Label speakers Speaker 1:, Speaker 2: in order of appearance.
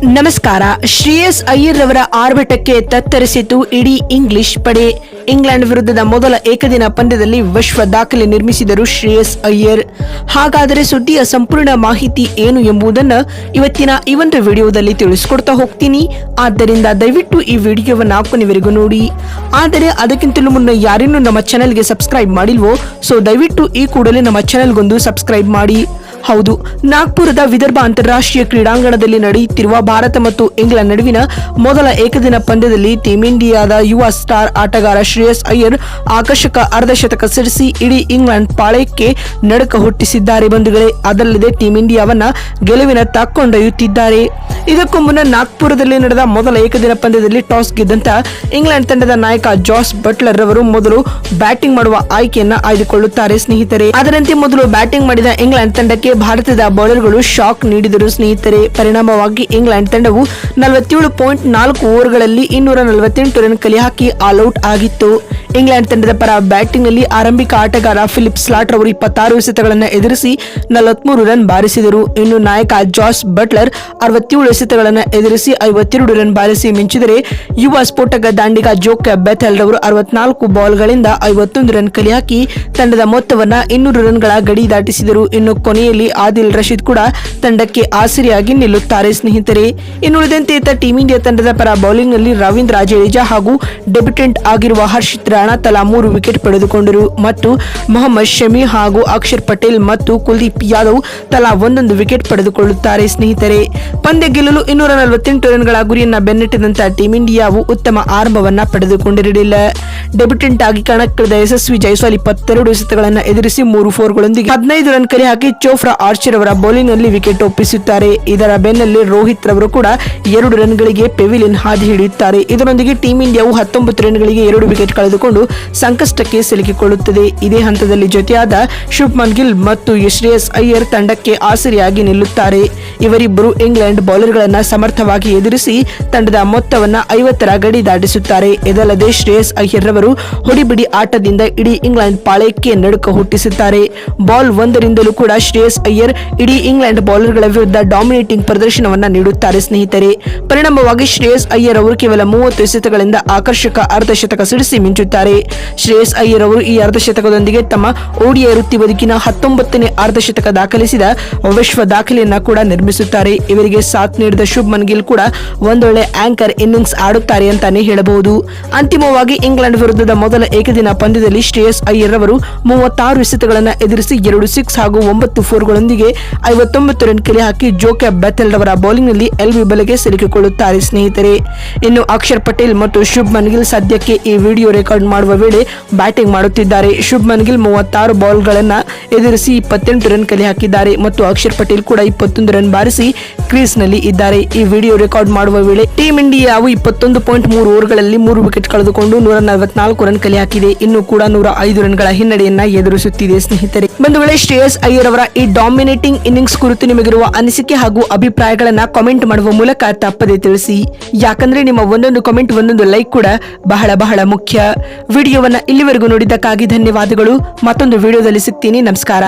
Speaker 1: ನಮಸ್ಕಾರ. ಶ್ರೇಯಸ್ ಅಯ್ಯರ್ ರವರ ಆರ್ಭಟಕ್ಕೆ ತತ್ತರಿಸಿತು ಇಡೀ ಇಂಗ್ಲಿಷ್ ಪಡೆ. ಇಂಗ್ಲೆಂಡ್ ವಿರುದ್ಧದ ಮೊದಲ ಏಕದಿನ ಪಂದ್ಯದಲ್ಲಿ ವಿಶ್ವ ದಾಖಲೆ ನಿರ್ಮಿಸಿದರು ಶ್ರೇಯಸ್ ಅಯ್ಯರ್. ಹಾಗಾದರೆ ಸುದ್ದಿಯ ಸಂಪೂರ್ಣ ಮಾಹಿತಿ ಏನು ಎಂಬುದನ್ನು ಇವತ್ತಿನ ಈ ಒಂದು ವಿಡಿಯೋದಲ್ಲಿ ತಿಳಿಸಿಕೊಡ್ತಾ ಹೋಗ್ತೀನಿ. ಆದ್ದರಿಂದ ದಯವಿಟ್ಟು ಈ ವಿಡಿಯೋವನ್ನು ಕೊನೆವರೆಗೂ ನೋಡಿ. ಆದರೆ ಅದಕ್ಕಿಂತಲೂ ಮುನ್ನ ಯಾರಿನ್ನೂ ನಮ್ಮ ಚಾನೆಲ್ಗೆ ಸಬ್ಸ್ಕ್ರೈಬ್ ಮಾಡಿಲ್ವೋ? ಸೊ ದಯವಿಟ್ಟು ಈ ಕೂಡಲೇ ನಮ್ಮ ಚಾನೆಲ್ಗೊಂದು ಸಬ್ಸ್ಕ್ರೈಬ್ ಮಾಡಿ. ಹೌದು, ನಾಗ್ಪುರದ ವಿದರ್ಭ ಅಂತಾರಾಷ್ಟ್ರೀಯ ಕ್ರೀಡಾಂಗಣದಲ್ಲಿ ನಡೆಯುತ್ತಿರುವ ಭಾರತ ಮತ್ತು ಇಂಗ್ಲೆಂಡ್ ನಡುವಿನ ಮೊದಲ ಏಕದಿನ ಪಂದ್ಯದಲ್ಲಿ ಟೀಂ ಇಂಡಿಯಾದ ಯುವ ಸ್ಟಾರ್ ಆಟಗಾರ ಶ್ರೇಯಸ್ ಅಯ್ಯರ್ ಆಕರ್ಷಕ ಅರ್ಧಶತಕ ಸಿಡಿಸಿ ಇಡೀ ಇಂಗ್ಲೆಂಡ್ ಪಾಳಯಕ್ಕೆ ನಡುಕ ಹುಟ್ಟಿಸಿದ್ದಾರೆ ಬಂಧುಗಳೇ. ಅದಲ್ಲದೆ ಟೀಂ ಇಂಡಿಯಾವನ್ನ ಗೆಲುವಿನ ತಾಕೊಂಡೊಯ್ಯುತ್ತಿದ್ದಾರೆ ಇದಕ್ಕೂ ಮುನ್ನ ನಾಗ್ಪುರದಲ್ಲಿ ನಡೆದ ಮೊದಲ ಏಕದಿನ ಪಂದ್ಯದಲ್ಲಿ ಟಾಸ್ ಗೆದ್ದಂತ ಇಂಗ್ಲೆಂಡ್ ತಂಡದ ನಾಯಕ ಜಾಸ್ ಬಟ್ಲರ್ ರವರು ಮೊದಲು ಬ್ಯಾಟಿಂಗ್ ಮಾಡುವ ಆಯ್ಕೆಯನ್ನ ಆಯ್ದುಕೊಳ್ಳುತ್ತಾರೆ ಸ್ನೇಹಿತರೆ. ಅದರಂತೆ ಮೊದಲು ಬ್ಯಾಟಿಂಗ್ ಮಾಡಿದ ಇಂಗ್ಲೆಂಡ್ ತಂಡಕ್ಕೆ ಭಾರತದ ಬೌಲರ್ಗಳು ಶಾಕ್ ನೀಡಿದರು ಸ್ನೇಹಿತರೆ, ಪರಿಣಾಮವಾಗಿ ಇಂಗ್ಲೆಂಡ್ ತಂಡವು ನಲವತ್ತೇಳು ಪಾಯಿಂಟ್ ನಾಲ್ಕು ಓವರ್ಗಳಲ್ಲಿ ಇನ್ನೂರ ನಲವತ್ತೆಂಟು ರನ್ ಕಲೆ ಹಾಕಿ ಆಲ್ಔಟ್ ಆಗಿತ್ತು. ಇಂಗ್ಲೆಂಡ್ ತಂಡದ ಪರ ಬ್ಯಾಟಿಂಗ್ನಲ್ಲಿ ಆರಂಭಿಕ ಆಟಗಾರ ಫಿಲಿಪ್ ಸ್ಲಾಟ್ ಅವರು ಇಪ್ಪತ್ತಾರು ಎಸೆತಗಳನ್ನು ಎದುರಿಸಿ ನಲವತ್ಮೂರು ರನ್ ಬಾರಿಸಿದರು. ಇನ್ನು ನಾಯಕ ಜಾಸ್ ಬಟ್ಲರ್ ಅರವತ್ತೇಳು ಎಸೆತಗಳನ್ನು ಎದುರಿಸಿ ಐವತ್ತೆರಡು ರನ್ ಬಾರಿಸಿ ಮಿಂಚಿದರೆ ಯುವ ಸ್ಫೋಟಕ ದಾಂಡಿಗ ಜೋಕ್ ಬೆಥೆಲ್ ರವರು ಅರವತ್ನಾಲ್ಕು ಬಾಲ್ಗಳಿಂದ ಐವತ್ತೊಂದು ರನ್ ಕಲಿಯಾಕಿ ತಂಡದ ಮೊತ್ತವನ್ನು ಇನ್ನೂರು ರನ್ಗಳ ಗಡಿ ದಾಟಿಸಿದರು. ಇನ್ನು ಕೊನೆಯಲ್ಲಿ ಆದಿಲ್ ರಶೀದ್ ಕೂಡ ತಂಡಕ್ಕೆ ಆಸರಿಯಾಗಿ ನಿಲ್ಲುತ್ತಾರೆ ಸ್ನೇಹಿತರೆ. ಇನ್ನು ಉಳಿದಂತೆ ಇತ್ತ ಟೀಂ ಇಂಡಿಯಾ ತಂಡದ ಪರ ಬೌಲಿಂಗ್ನಲ್ಲಿ ರವೀಂದ್ರ ಜಡೇಜಾ ಹಾಗೂ ಡೆಬ್ಯುಟೆಂಟ್ ಆಗಿರುವ ಹರ್ಷಿತ್ ರಾಣಾ ತಲಾ ಮೂರು ವಿಕೆಟ್ ಪಡೆದುಕೊಂಡರು. ಮತ್ತು ಮೊಹಮ್ಮದ್ ಶಮಿ ಹಾಗೂ ಅಕ್ಷರ್ ಪಟೇಲ್ ಮತ್ತು ಕುಲ್ದೀಪ್ ಯಾದವ್ ತಲಾ ಒಂದೊಂದು ವಿಕೆಟ್ ಪಡೆದುಕೊಳ್ಳುತ್ತಾರೆ ಸ್ನೇಹಿತರೆ. ಪಂದ್ಯ ಗೆಲ್ಲಲು ಇನ್ನೂರ ನಲವತ್ತೆಂಟು ರನ್ಗಳ ಗುರಿಯನ್ನ ಬೆನ್ನಟ್ಟಿದಂತಹ ಟೀಂ ಇಂಡಿಯಾವು ಉತ್ತಮ ಆರಂಭವನ್ನ ಪಡೆದುಕೊಂಡಿರಲಿಲ್ಲ. ಡೆಬ್ಯುಟೆಂಟ್ ಆಗಿ ಕಣಕ್ಕಿಳಿದ ಯಶಸ್ವಿ ಜೈಸ್ವಾಲ್ ಇಪ್ಪತ್ತೆರಡು ಎಸೆತಗಳನ್ನು ಎದುರಿಸಿ ಮೂರು ಫೋರ್ಗಳೊಂದಿಗೆ ಹದಿನೈದು ರನ್ ಕರೆ ಹಾಕಿ ಚೋಫ್ರಾ ಆರ್ಚರ್ ಅವರ ಬೌಲಿಂಗ್ನಲ್ಲಿ ವಿಕೆಟ್ ಒಪ್ಪಿಸುತ್ತಾರೆ. ಇದರ ಬೆನ್ನಲ್ಲಿ ರೋಹಿತ್ ರವರು ಕೂಡ ಎರಡು ರನ್ಗಳಿಗೆ ಪೆವಿಲಿನ್ ಹಾದಿ ಹಿಡಿಯುತ್ತಾರೆ. ಇದರೊಂದಿಗೆ ಟೀಂ ಇಂಡಿಯಾವು ಹತ್ತೊಂಬತ್ತು ರನ್ಗಳಿಗೆ ಎರಡು ವಿಕೆಟ್ ಕಳೆದುಕೊಂಡು ಸಂಕಷ್ಟಕ್ಕೆ ಸಿಲುಕಿಕೊಳ್ಳುತ್ತದೆ. ಇದೇ ಹಂತದಲ್ಲಿ ಜೊತೆಯಾದ ಶುಭ್ಮನ್ ಗಿಲ್ ಮತ್ತು ಶ್ರೇಯಸ್ ಅಯ್ಯರ್ ತಂಡಕ್ಕೆ ಆಸರಿಯಾಗಿ ನಿಲ್ಲುತ್ತಾರೆ. ಇವರಿಬ್ಬರು ಇಂಗ್ಲೆಂಡ್ ಬೌಲರ್ಗಳನ್ನು ಸಮರ್ಥವಾಗಿ ಎದುರಿಸಿ ತಂಡದ ಮೊತ್ತವನ್ನು ಐವತ್ತರ ಗಡಿ ದಾಟಿಸುತ್ತಾರೆ. ಇದಲ್ಲದೆ ಶ್ರೇಯಸ್ ಅಯ್ಯರ್ ರವರು ಹೊಡಿಬಿಡಿ ಆಟದಿಂದ ಇಡೀ ಇಂಗ್ಲೆಂಡ್ ಪಾಳಯಕ್ಕೆ ನಡುಕ ಹುಟ್ಟಿಸುತ್ತಾರೆ. ಬಾಲ್ ಒಂದರಿಂದಲೂ ಕೂಡ ಶ್ರೇಯಸ್ ಅಯ್ಯರ್ ಇಡೀ ಇಂಗ್ಲೆಂಡ್ ಬೌಲರ್ಗಳ ವಿರುದ್ಧ ಡಾಮಿನೇಟಿಂಗ್ ಪ್ರದರ್ಶನವನ್ನು ನೀಡುತ್ತಾರೆ ಸ್ನೇಹಿತರೆ. ಪರಿಣಾಮವಾಗಿ ಶ್ರೇಯಸ್ ಅಯ್ಯರ್ ಅವರು ಕೇವಲ ಮೂವತ್ತು ಎಸೆತಗಳಿಂದ ಆಕರ್ಷಕ ಅರ್ಧಶತಕ ಸಿಡಿಸಿ ಮಿಂಚುತ್ತಾರೆ. ಶ್ರೇಯಸ್ ಅಯ್ಯರ್ ಅವರು ಈ ಅರ್ಧಶತಕದೊಂದಿಗೆ ತಮ್ಮ ಓಡಿಯ ವೃತ್ತಿ ಬದುಕಿನ ಹತ್ತೊಂಬತ್ತನೇ ಅರ್ಧಶತಕ ದಾಖಲಿಸಿದ ವಿಶ್ವ ದಾಖಲೆಯನ್ನ ಕೂಡ ನಿರ್ಮಿಸುತ್ತಾರೆ. ಇವರಿಗೆ ಸಾಥ್ ನೀಡಿದ ಶುಭ್ಮನ್ ಗಿಲ್ ಕೂಡ ಒಂದೊಳ್ಳೆ ಆಂಕರ್ ಇನ್ನಿಂಗ್ಸ್ ಆಡುತ್ತಾರೆ ಅಂತಾನೆ ಹೇಳಬಹುದು. ಅಂತಿಮವಾಗಿ ಇಂಗ್ಲೆಂಡ್ ವಿರುದ್ಧದ ಮೊದಲ ಏಕದಿನ ಪಂದ್ಯದಲ್ಲಿ ಶ್ರೇಯಸ್ ಅಯ್ಯರ್ ಅವರು ಮೂವತ್ತಾರು ಎಸೆತಗಳನ್ನು ಎದುರಿಸಿ ಎರಡು ಸಿಕ್ಸ್ ಹಾಗೂ ಒಂಬತ್ತು ಫೋರ್ಗಳೊಂದಿಗೆ ಐವತ್ತೊಂಬತ್ತು ರನ್ ಕೆಲೆ ಹಾಕಿ ಜೋಕೆ ಬೆಥೆಲ್ ಅವರ ಬೌಲಿಂಗ್ನಲ್ಲಿ ನಲ್ಲಿ ಎಲ್ಬಿ ಬಲೆಗೆ ಸಿಲುಕಿಕೊಳ್ಳುತ್ತಾರೆ ಸ್ನೇಹಿತರೆ. ಇನ್ನು ಅಕ್ಷರ್ ಪಟೇಲ್ ಮತ್ತು ಶುಭ್ಮನ್ ಗಿಲ್ ಸದ್ಯಕ್ಕೆ ಈ ವಿಡಿಯೋ ರೆಕಾರ್ಡ್ ಮಾಡುವ ವೇಳೆ ಬ್ಯಾಟಿಂಗ್ ಮಾಡುತ್ತಿದ್ದಾರೆ. ಶುಭ್ಮನ್ ಗಿಲ್ ಮೂವತ್ತಾರು ಬಾಲ್ಗಳನ್ನು ಎದುರಿಸಿ ಇಪ್ಪತ್ತೆಂಟು ರನ್ ಕಲೆ ಹಾಕಿದ್ದಾರೆ ಮತ್ತು ಅಕ್ಷರ್ ಪಟೇಲ್ ಕೂಡ ಇಪ್ಪತ್ತೊಂದು ರನ್ ಬಾರಿಸಿ ಕ್ರೀಸ್ನಲ್ಲಿ ಇದ್ದಾರೆ. ಈ ವಿಡಿಯೋ ರೆಕಾರ್ಡ್ ಮಾಡುವ ವೇಳೆ ಟೀಂ ಇಂಡಿಯಾವು ಇಪ್ಪತ್ತೊಂದು ಪಾಯಿಂಟ್ ಮೂರು ಓವರ್ಗಳಲ್ಲಿ ಮೂರು ವಿಕೆಟ್ ಕಳೆದುಕೊಂಡು ನೂರ ನಲವತ್ನಾಲ್ಕು ರನ್ ಕಲೆ ಹಾಕಿದೆ. ಇನ್ನು ಕೂಡ ನೂರ ಐದು ರನ್ಗಳ ಹಿನ್ನಡೆಯನ್ನ ಎದುರಿಸುತ್ತಿದೆ ಸ್ನೇಹಿತರೆ. ಒಂದು ವೇಳೆ ಶ್ರೇಯಸ್ ಅಯ್ಯರ್ ಅವರ ಈ ಡಾಮಿನೇಟಿಂಗ್ ಇನ್ನಿಂಗ್ಸ್ ಕುರಿತು ನಿಮಗಿರುವ ಅನಿಸಿಕೆ ಹಾಗೂ ಅಭಿಪ್ರಾಯಗಳನ್ನ ಕಾಮೆಂಟ್ ಮಾಡುವ ಮೂಲಕ ತಪ್ಪದೆ ತಿಳಿಸಿ. ಯಾಕಂದ್ರೆ ನಿಮ್ಮ ಒಂದೊಂದು ಕಾಮೆಂಟ್, ಒಂದೊಂದು ಲೈಕ್ ಕೂಡ ಬಹಳ ಬಹಳ ಮುಖ್ಯ. ವಿಡಿಯೋವನ್ನ ಇಲ್ಲಿವರೆಗೂ ನೋಡಿದ್ದಕ್ಕಾಗಿ ಧನ್ಯವಾದಗಳು. ಮತ್ತೊಂದು ವಿಡಿಯೋದಲ್ಲಿ ಸಿಗ್ತೀನಿ. ನಮಸ್ಕಾರ.